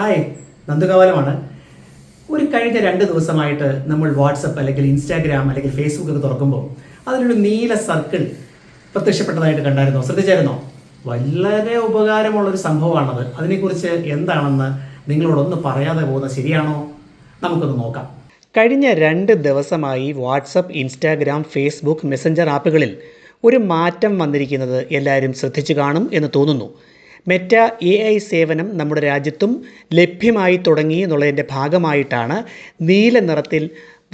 Hi നന്ദുകാവലമാണ്. ഒരു കഴിഞ്ഞ രണ്ട് ദിവസമായിട്ട് നമ്മൾ വാട്സപ്പ് അല്ലെങ്കിൽ ഇൻസ്റ്റാഗ്രാം അല്ലെങ്കിൽ ഫേസ്ബുക്ക് ഒക്കെ തുറക്കുമ്പോൾ അതിലൊരു നീല സർക്കിൾ പ്രത്യക്ഷപ്പെട്ടതായിട്ട് കണ്ടായിരുന്നോ? ശ്രദ്ധിച്ചായിരുന്നോ? വളരെ ഉപകാരമുള്ളൊരു സംഭവമാണത്. അതിനെക്കുറിച്ച് എന്താണെന്ന് നിങ്ങളോടൊന്ന് പറയാതെ പോകുന്നത് ശരിയാണോ? നമുക്കൊന്ന് നോക്കാം. കഴിഞ്ഞ രണ്ട് ദിവസമായി വാട്സപ്പ് ഇൻസ്റ്റാഗ്രാം ഫേസ്ബുക്ക് മെസ്സഞ്ചർ ആപ്പുകളിൽ ഒരു മാറ്റം വന്നിരിക്കുന്നത് എല്ലാവരും ശ്രദ്ധിച്ചു കാണും എന്ന് തോന്നുന്നു. മെറ്റ എ ഐ സേവനം നമ്മുടെ രാജ്യത്തും ലഭ്യമായി തുടങ്ങി എന്നുള്ളതിന്റെ ഭാഗമായിട്ടാണ് നീല നിറത്തിൽ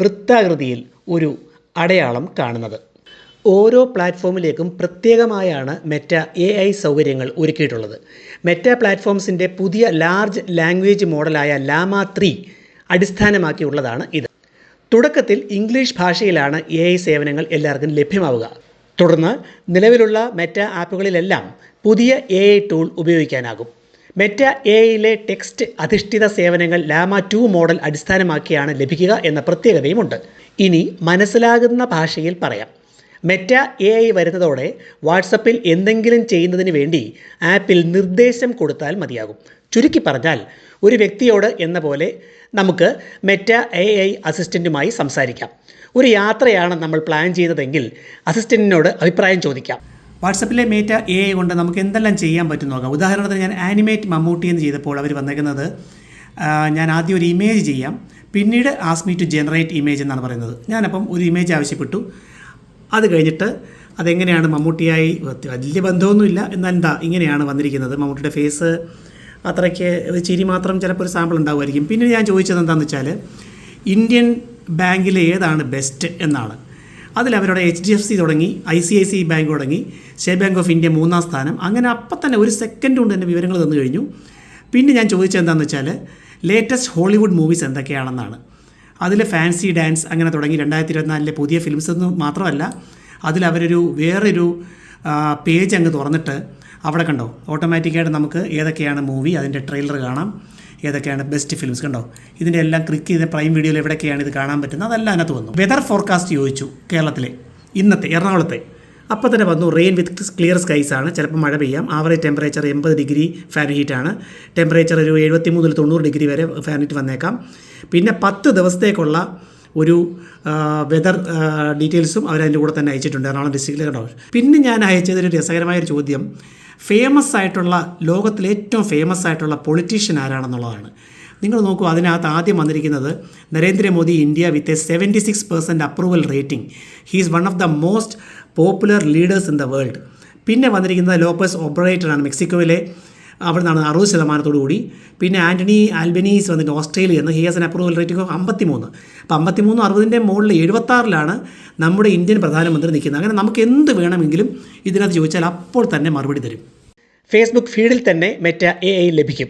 വൃത്താകൃതിയിൽ ഒരു അടയാളം കാണുന്നത്. ഓരോ പ്ലാറ്റ്ഫോമിലേക്കും പ്രത്യേകമായാണ് മെറ്റ എ ഐ സൗകര്യങ്ങൾ ഒരുക്കിയിട്ടുള്ളത്. മെറ്റ പ്ലാറ്റ്ഫോംസിന്റെ പുതിയ ലാർജ് ലാംഗ്വേജ് മോഡലായ ലാമ ത്രീ അടിസ്ഥാനമാക്കിയുള്ളതാണ് ഇത്. തുടക്കത്തിൽ ഇംഗ്ലീഷ് ഭാഷയിലാണ് എ ഐ സേവനങ്ങൾ എല്ലാവർക്കും ലഭ്യമാവുക. തുടർന്ന് നിലവിലുള്ള മെറ്റ ആപ്പുകളിലെല്ലാം പുതിയ എ ഐ ടൂൾ ഉപയോഗിക്കാനാകും. മെറ്റ എ ഐയിലെ ടെക്സ്റ്റ് അധിഷ്ഠിത സേവനങ്ങൾ ലാമ ടു മോഡൽ അടിസ്ഥാനമാക്കിയാണ് ലഭിക്കുക എന്ന പ്രത്യേകതയുമുണ്ട്. ഇനി മനസ്സിലാകുന്ന ഭാഷയിൽ പറയാം. മെറ്റ എ ഐ വരുന്നതോടെ വാട്സപ്പിൽ എന്തെങ്കിലും ചെയ്യുന്നതിന് വേണ്ടി ആപ്പിൽ നിർദ്ദേശം കൊടുത്താൽ മതിയാകും. ചുരുക്കി പറഞ്ഞാൽ ഒരു വ്യക്തിയോട് എന്ന പോലെ നമുക്ക് മെറ്റ എ ഐ അസിസ്റ്റന്റുമായി സംസാരിക്കാം. ഒരു യാത്രയാണ് നമ്മൾ പ്ലാൻ ചെയ്തതെങ്കിൽ അസിസ്റ്റന്റിനോട് അഭിപ്രായം ചോദിക്കാം. വാട്സപ്പിലെ മേറ്റ എ ഐ കൊണ്ട് നമുക്ക് എന്തെല്ലാം ചെയ്യാൻ പറ്റും നോക്കാം. ഉദാഹരണത്തിന് ഞാൻ ആനിമേറ്റ് മമ്മൂട്ടി എന്ന് ചെയ്തപ്പോൾ അവർ വന്നേക്കുന്നത് ഞാൻ ആദ്യം ഒരു ഇമേജ് ചെയ്യാം. പിന്നീട് ആസ്മി ടു ജനറേറ്റ് ഇമേജ് എന്നാണ് പറയുന്നത്. ഞാനപ്പം ഒരു ഇമേജ് ആവശ്യപ്പെട്ടു. അത് കഴിഞ്ഞിട്ട് അതെങ്ങനെയാണ് മമ്മൂട്ടിയായി വലിയ ബന്ധമൊന്നുമില്ല. എന്നാൽ എന്താ ഇങ്ങനെയാണ് വന്നിരിക്കുന്നത്. മമ്മൂട്ടിയുടെ ഫേസ് അത്രയ്ക്ക് ചിരി മാത്രം ചിലപ്പോൾ ഒരു സാമ്പിൾ ഉണ്ടാവുമായിരിക്കും. പിന്നെ ഞാൻ ചോദിച്ചത് എന്താണെന്ന് വെച്ചാൽ ഇന്ത്യൻ ബാങ്കിലെ ഏതാണ് ബെസ്റ്റ് എന്നാണ്. അതിൽ അവരുടെ എച്ച് ഡി എഫ് സി തുടങ്ങി I C I C bank തുടങ്ങി സ്റ്റേറ്റ് ബാങ്ക് ഓഫ് ഇന്ത്യ മൂന്നാം സ്ഥാനം അങ്ങനെ അപ്പം തന്നെ ഒരു സെക്കൻഡ് കൊണ്ട് തന്നെ വിവരങ്ങൾ തന്നു കഴിഞ്ഞു. പിന്നെ ഞാൻ ചോദിച്ചത് എന്താണെന്ന് വെച്ചാൽ ലേറ്റസ്റ്റ് ഹോളിവുഡ് മൂവീസ് എന്തൊക്കെയാണെന്നാണ്. അതിൽ ഫാൻസി ഡാൻസ് അങ്ങനെ തുടങ്ങി രണ്ടായിരത്തി ഇരുപത്തിനാലിലെ പുതിയ ഫിലിംസ് എന്ന് മാത്രമല്ല അതിൽ അവരൊരു വേറൊരു പേജ് അങ്ങ് തുറന്നിട്ട് അവിടെ കണ്ടോ? ഓട്ടോമാറ്റിക്കായിട്ട് നമുക്ക് ഏതൊക്കെയാണ് മൂവി അതിന്റെ ട്രെയിലർ കാണാം. ഏതൊക്കെയാണ് ബെസ്റ്റ് ഫിലിംസ് കണ്ടോ? ഇതിന്റെ എല്ലാം ക്ലിക്ക് ചെയ്ത പ്രൈം വീഡിയോയിൽ എവിടെയൊക്കെയാണ് ഇത് കാണാൻ പറ്റുന്നത്? അതെല്ലാം അതിനകത്ത് വന്നു. വെതർ ഫോർകാസ്റ്റ് ചോദിച്ചു കേരളത്തിലെ. ഇന്നത്തെ എറണാകുളത്തെ. അപ്പോൾ തന്നെ വന്നു റെയിൻ വിത്ത് ക്ലിയർ സ്കൈസ് ആണ്. ചിലപ്പോൾ മഴ പെയ്യാം. ആവറേജ് ടെമ്പറേച്ചർ എൺപത് ഡിഗ്രി ഫാരൻഹീറ്റ് ആണ്. ടെമ്പറേച്ചർ ഒരു എഴുപത്തി മൂന്നിൽ തൊണ്ണൂറ് ഡിഗ്രി വരെ ഫാരൻഹീറ്റ് വന്നേക്കാം. പിന്നെ പത്ത് ദിവസത്തേക്കുള്ള ഒരു വെതർ ഡീറ്റെയിൽസും അവരതിന്റെ കൂടെ തന്നെ അയച്ചിട്ടുണ്ട്. എറണാകുളം ഡിസ്ട്രിക്റ്റിലെ കണ്ടോ? പിന്നെ ഞാൻ അയച്ചതൊരു രസകരമായൊരു ചോദ്യം. ഫേമസ് ആയിട്ടുള്ള ലോകത്തിലെ ഏറ്റവും ഫേമസ് ആയിട്ടുള്ള പൊളിറ്റീഷ്യൻ ആരാണെന്നുള്ളതാണ്. നിങ്ങൾ നോക്കൂ അതിനകത്ത് ആദ്യം വന്നിരിക്കുന്നത് Narendra Modi India with a seventy six percent approval rating he's one of the most popular leaders in the world പിന്നെ വന്നിരിക്കുന്നത് ലോപ്പസ് ഓപ്പറേറ്ററാണ് മെക്സിക്കോയിലെ അവിടെ നിന്നാണ് അറുപത് ശതമാനത്തോടു കൂടി. പിന്നെ ആന്റണി ആൽബനീസ് വന്നിട്ട് ഓസ്ട്രേലിയ എന്ന് he has an approval rating അമ്പത്തി മൂന്ന് അപ്പോൾ അമ്പത്തി മൂന്ന് അറുപതിന്റെ മുകളിൽ എഴുപത്താറിലാണ് നമ്മുടെ ഇന്ത്യൻ പ്രധാനമന്ത്രി നിൽക്കുന്നത്. അങ്ങനെ നമുക്ക് എന്ത് വേണമെങ്കിലും ഇതിനകത്ത് ചോദിച്ചാൽ അപ്പോൾ തന്നെ മറുപടി തരും. ഫേസ്ബുക്ക് ഫീഡിൽ തന്നെ മെറ്റ എ ഐ ലഭിക്കും.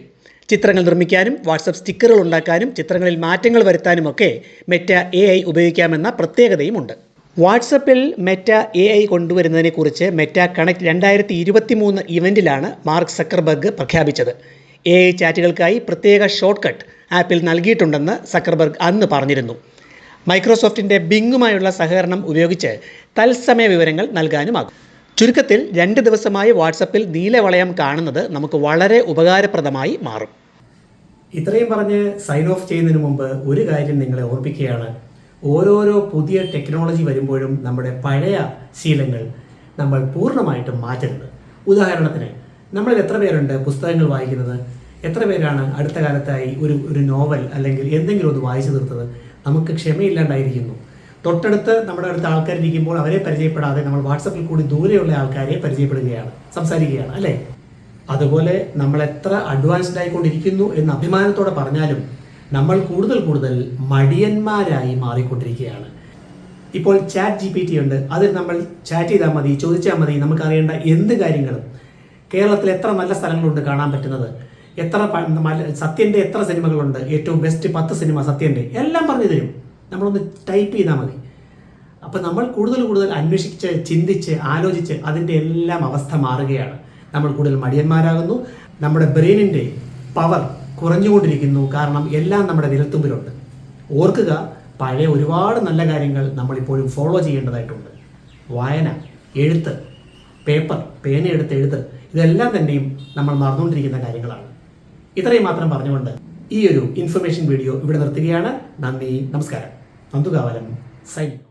ചിത്രങ്ങൾ നിർമ്മിക്കാനും വാട്സപ്പ് സ്റ്റിക്കറുകൾ ഉണ്ടാക്കാനും ചിത്രങ്ങളിൽ മാറ്റങ്ങൾ വരുത്താനുമൊക്കെ മെറ്റ എ ഐ ഉപയോഗിക്കാമെന്ന പ്രത്യേകതയുമുണ്ട് വാട്സപ്പിൽ മെറ്റ എ ഐ കൊണ്ടുവരുന്നതിനെക്കുറിച്ച് മെറ്റ കണക്ട് രണ്ടായിരത്തി ഇരുപത്തി മൂന്ന് ഇവന്റിലാണ് മാർക്ക് സക്കർബർഗ് പ്രഖ്യാപിച്ചത്. എ ഐ ചാറ്റുകൾക്കായി പ്രത്യേക ഷോർട്ട് കട്ട് ആപ്പിൽ നൽകിയിട്ടുണ്ടെന്ന് സക്കർബർഗ് അന്ന് പറഞ്ഞിരുന്നു. മൈക്രോസോഫ്റ്റിന്റെ ബിങ്ങുമായുള്ള സഹകരണം ഉപയോഗിച്ച് തത്സമയ വിവരങ്ങൾ നൽകാനുമാകും. ചുരുക്കത്തിൽ രണ്ട് ദിവസമായി വാട്സപ്പിൽ നീലവളയം കാണുന്നത് നമുക്ക് വളരെ ഉപകാരപ്രദമായി മാറും. ഇത്രയും പറഞ്ഞ് സൈൻ ഓഫ് ചെയ്യുന്നതിന് മുമ്പ് ഒരു കാര്യം നിങ്ങളെ ഓർപ്പിക്കുകയാണ്. ഓരോരോ പുതിയ ടെക്നോളജി വരുമ്പോഴും നമ്മുടെ പഴയ ശീലങ്ങൾ നമ്മൾ പൂർണമായിട്ടും മാറ്റരുത്. ഉദാഹരണത്തിന് നമ്മളിൽ എത്ര പേരുണ്ട് പുസ്തകങ്ങൾ വായിക്കുന്നത്? എത്ര പേരാണ് അടുത്ത കാലത്തായി ഒരു ഒരു നോവൽ അല്ലെങ്കിൽ എന്തെങ്കിലും ഒന്ന് വായിച്ചു തീർത്തത്? നമുക്ക് ക്ഷമയില്ലാണ്ടായിരിക്കുന്നു. തൊട്ടടുത്ത് നമ്മുടെ അടുത്ത ആൾക്കാരിരിക്കുമ്പോൾ അവരെ പരിചയപ്പെടാതെ നമ്മൾ വാട്സപ്പിൽ കൂടി ദൂരെയുള്ള ആൾക്കാരെ പരിചയപ്പെടുകയാണ് സംസാരിക്കുകയാണ് അല്ലേ? അതുപോലെ നമ്മൾ എത്ര അഡ്വാൻസ്ഡ് ആയിക്കൊണ്ടിരിക്കുന്നു എന്ന് അഭിമാനത്തോടെ പറഞ്ഞാലും നമ്മൾ കൂടുതൽ കൂടുതൽ മടിയന്മാരായി മാറിക്കൊണ്ടിരിക്കുകയാണ്. ഇപ്പോൾ ചാറ്റ് ജി പി ടി ഉണ്ട്. അതിൽ നമ്മൾ ചാറ്റ് ചെയ്താൽ മതി ചോദിച്ചാൽ മതി നമുക്കറിയേണ്ട എന്ത് കാര്യങ്ങളും. കേരളത്തിൽ എത്ര നല്ല സ്ഥലങ്ങളുണ്ട് കാണാൻ പറ്റുന്നത്? എത്ര സത്യന്റെ എത്ര സിനിമകളുണ്ട്? ഏറ്റവും ബെസ്റ്റ് പത്ത് സിനിമ സത്യന്റെ. എല്ലാം പറഞ്ഞു തരും. നമ്മളൊന്ന് ടൈപ്പ് ചെയ്താൽ മതി. അപ്പോൾ നമ്മൾ കൂടുതൽ കൂടുതൽ അന്വേഷിച്ച് ചിന്തിച്ച് ആലോചിച്ച് അതിന്റെ എല്ലാം അവസ്ഥ മാറുകയാണ്. നമ്മൾ കൂടുതൽ മടിയന്മാരാകുന്നു. നമ്മുടെ ബ്രെയിനിന്റെ പവർ കുറഞ്ഞുകൊണ്ടിരിക്കുന്നു. കാരണം എല്ലാം നമ്മുടെ വിരൽത്തുമ്പിലുണ്ട് ഓർക്കുക പഴയ ഒരുപാട് നല്ല കാര്യങ്ങൾ നമ്മളിപ്പോഴും ഫോളോ ചെയ്യേണ്ടതായിട്ടുണ്ട്. വായന എഴുത്ത് പേപ്പർ പേനയെടുത്ത് എഴുത്ത് ഇതെല്ലാം തന്നെയും നമ്മൾ മറന്നുകൊണ്ടിരിക്കുന്ന കാര്യങ്ങളാണ്. ഇത്രയും മാത്രം പറഞ്ഞുകൊണ്ട് ഈ ഒരു ഇൻഫർമേഷൻ വീഡിയോ ഇവിടെ നിർത്തുകയാണ്. നന്ദി നമസ്കാരം. നന്ദുകാവലം സൈനിങ്